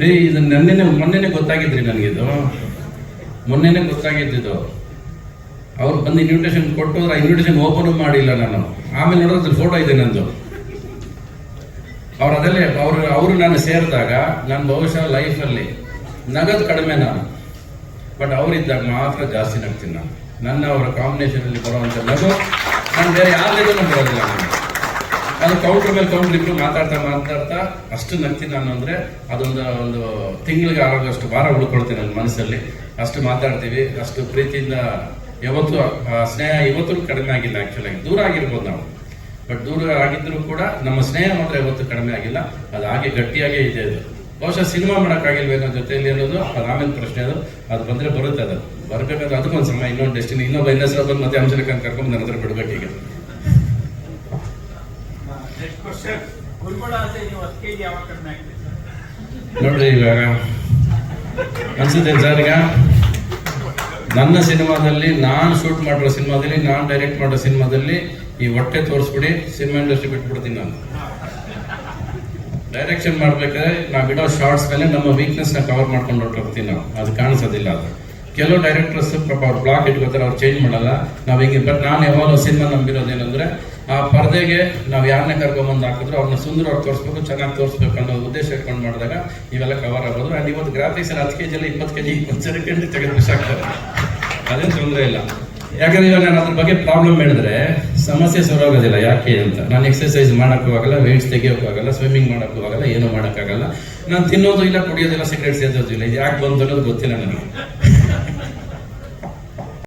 ರೀ ಇದು ನೆನ್ನೆನೆ, ಮೊನ್ನೆನೆ ಗೊತ್ತಾಗಿದ್ರಿ ನನಗಿದು ಮೊನ್ನೆನೆ ಗೊತ್ತಾಗಿದ್ದಿದ್ದು ಅವ್ರು ಬಂದು ಇನ್ವಿಟೇಷನ್ ಕೊಟ್ಟು ಆ ಇನ್ವಿಟೇಷನ್ ಓಪನ್ ಮಾಡಿಲ್ಲ ನಾನು. ಆಮೇಲೆ ನೋಡಿದ್ರೆ ಫೋಟೋ ಇದೆ ನಂದು. ಅವ್ರು ಅದಲ್ಲೇ, ಅವರು ಅವರು ನಾನು ಸೇರಿದಾಗ ನಾನು ಬಹುಶಃ ಲೈಫಲ್ಲಿ ನಗದು ಕಡಿಮೆ ನಾನು. ಬಟ್ ಅವರಿದ್ದಾಗ ಮಾತ್ರ ಜಾಸ್ತಿ ನಗ್ತೀನಿ ನಾನು. ನನ್ನ ಅವರ ಕಾಂಬಿನೇಷನಲ್ಲಿ ಬರುವಂಥ ನಗು, ನಾನು ಬೇರೆ ಯಾರಿಗೂ ಬರೋದಿಲ್ಲ ನಾನು. ಅದು ಕೌಂಟ್ರ್ ಮೇಲೆ ಕೌಂಟ್ರ್ ಇಬ್ರು ಮಾತಾಡ್ತಾ ಮಾತಾಡ್ತಾ ಅಷ್ಟು ನಗ್ತೀನಿ ನಾನು ಅಂದ್ರೆ ಅದೊಂದು, ಒಂದು ತಿಂಗಳಿಗೆ ಆಗೋಷ್ಟು ಭಾರ ಉಳ್ಕೊಳ್ತೀನಿ ನನ್ನ ಮನಸ್ಸಲ್ಲಿ. ಅಷ್ಟು ಮಾತಾಡ್ತೀವಿ, ಅಷ್ಟು ಪ್ರೀತಿಯಿಂದ ಯಾವತ್ತು ಸ್ನೇಹ ಇವತ್ತು ಕಡಿಮೆ ಆಗಿಲ್ಲ ಆಕ್ಚುಲಿ ದೂರ ಆಗಿರ್ಬೋದು ನಾವು. ಬಟ್ ದೂರ ಆಗಿದ್ರು ಕೂಡ ನಮ್ಮ ಸ್ನೇಹ ಮಾತ್ರ ಯಾವತ್ತು ಕಡಿಮೆ ಆಗಿಲ್ಲ. ಅದು ಹಾಗೆ ಗಟ್ಟಿಯಾಗೇ ಇದೆ ಅದು. ಬಹುಶಃ ಸಿನಿಮಾ ಮಾಡೋಕ್ಕಾಗಿಲ್ವೇನೋ ಜೊತೆಯಲ್ಲಿ ಅನ್ನೋದು, ಅದು ಆಮೇಲೆ ಪ್ರಶ್ನೆ ಅದು. ಅದು ಬಂದ್ರೆ ಬರುತ್ತೆ ಅದು. ಬರ್ಬೇಕಾದ್ರೆ ಅದಕ್ಕೊಂದು ಸಮಯ, ಇನ್ನೊಂದು ಡೆಸ್ಟಿನಿ ಇನ್ನೊಬ್ಬ ಇನ್ನೊಂದು ಬಂದು ಮತ್ತೆ ಅಂಶಲಕ್ಕಂತ ಕರ್ಕೊಂಡು ನನ್ನ ಹತ್ರ ಬಿಡ್ಬೇಕು ಈಗ ನೆಕ್ಸ್ಟ್ ಕ್ವಶನ್ ಗುಲ್ಬಡ ಆಸೆ ನೀವು ಹತ್ತು ಕೆಜಿ ಯಾವಾಗ ಕಡಿಮೆ ಆಗ್ತೀರಿ ಸರ್ ನೋಡ್ರಿ ಇವಾಗ. ಅನ್ಸುತ್ತೆ ಸರ್ ಈಗ? ನನ್ನ ಸಿನಿಮಾದಲ್ಲಿ ನಾನು ಶೂಟ್ ಮಾಡಿರೋ ಸಿನಿಮಾದಲ್ಲಿ, ನಾನು ಡೈರೆಕ್ಟ್ ಮಾಡೋ ಸಿನಿಮಾದಲ್ಲಿ ಈ ಹೊಟ್ಟೆ ತೋರಿಸ್ಬಿಡಿ, ಸಿನಿಮಾ ಇಂಡಸ್ಟ್ರಿ ಬಿಟ್ಬಿಡ್ತೀನಿ ನಾನು. ಡೈರೆಕ್ಷನ್ ಮಾಡ್ಬೇಕಾದ್ರೆ ನಾವು ಬಿಡೋ ಶಾರ್ಟ್ಸ್ ಮೇಲೆ ನಮ್ಮ ವೀಕ್ನೆಸ್ನ ಕವರ್ ಮಾಡ್ಕೊಂಡು ಹೊರಟಿರ್ತೀವಿ ನಾವು. ಅದು ಕಾಣಿಸೋದಿಲ್ಲ ಅದು. ಕೆಲವು ಡೈರೆಕ್ಟರ್ಸ್ ಪಾಪ ಅವ್ರು ಬ್ಲಾಕ್ ಇಟ್ಕೋತಾರೆ, ಅವ್ರು ಚೇಂಜ್ ಮಾಡಲ್ಲ. ನಾವು ಹಿಂಗೆ ಬಟ್ ನಾನು ಯಾವಾಗ ಸಿನಿಮಾ ನಂಬಿರೋದೇನಂದ್ರೆ, ಆ ಪರದೆಗೆ ನಾವು ಯಾರನ್ನೇ ಕರ್ಕೊಂಬಂದು ಹಾಕಿದ್ರು ಅವ್ರನ್ನ ಸುಂದರವಾಗಿ ತೋರಿಸ್ಬೇಕು, ಚೆನ್ನಾಗಿ ತೋರಿಸ್ಬೇಕು ಅನ್ನೋ ಉದ್ದೇಶ ಇಟ್ಕೊಂಡು ಮಾಡಿದಾಗ ಇವೆಲ್ಲ ಕವರ್ ಆಗೋದು ಅಂಡ್ ಇವತ್ತು ಗ್ರಾಫಿಕ್ಸ್ ಹತ್ತು ಕೆ ಜಿಯಲ್ಲಿ ಇಪ್ಪತ್ತು ಕೆ ಜಿ ಇಪ್ಪತ್ತು ಸೆಕೆಂಡ್ ತೆಗೆದು ಬಿಸಾಕ್ತಾರೆ ಅದೇನು ತೊಂದರೆ ಇಲ್ಲ. ಯಾಕಂದ್ರೆ ಇವಾಗ ನಾನು ಅದ್ರ ಬಗ್ಗೆ ಪ್ರಾಬ್ಲಮ್ ಹೇಳಿದ್ರೆ ಸಮಸ್ಯೆ ಸರೋಗೋದಿಲ್ಲ ಯಾಕೆ ಅಂತ. ನಾನು ಎಕ್ಸರ್ಸೈಸ್ ಮಾಡೋಕ್ಕೂ ಆಗಲ್ಲ ವೆಯ್ಟ್ಸ್ ತೆಗಿಯೋಕ್ಕೂ ಆಗಲ್ಲ ಸ್ವಿಮ್ಮಿಂಗ್ ಮಾಡೋಕ್ಕೂ ಆಗಲ್ಲ, ಏನೂ ಮಾಡೋಕ್ಕಾಗಲ್ಲ. ನಾನು ತಿನ್ನೋದು ಇಲ್ಲ ಕುಡಿಯೋದಿಲ್ಲ ಸಿಗರೇಟ್ ಸೇದೋದು ಇಲ್ಲ. ಇದು ಯಾಕೆ ಬಂತು ಅನ್ನೋದು ಗೊತ್ತಿಲ್ಲ ನನಗೆ.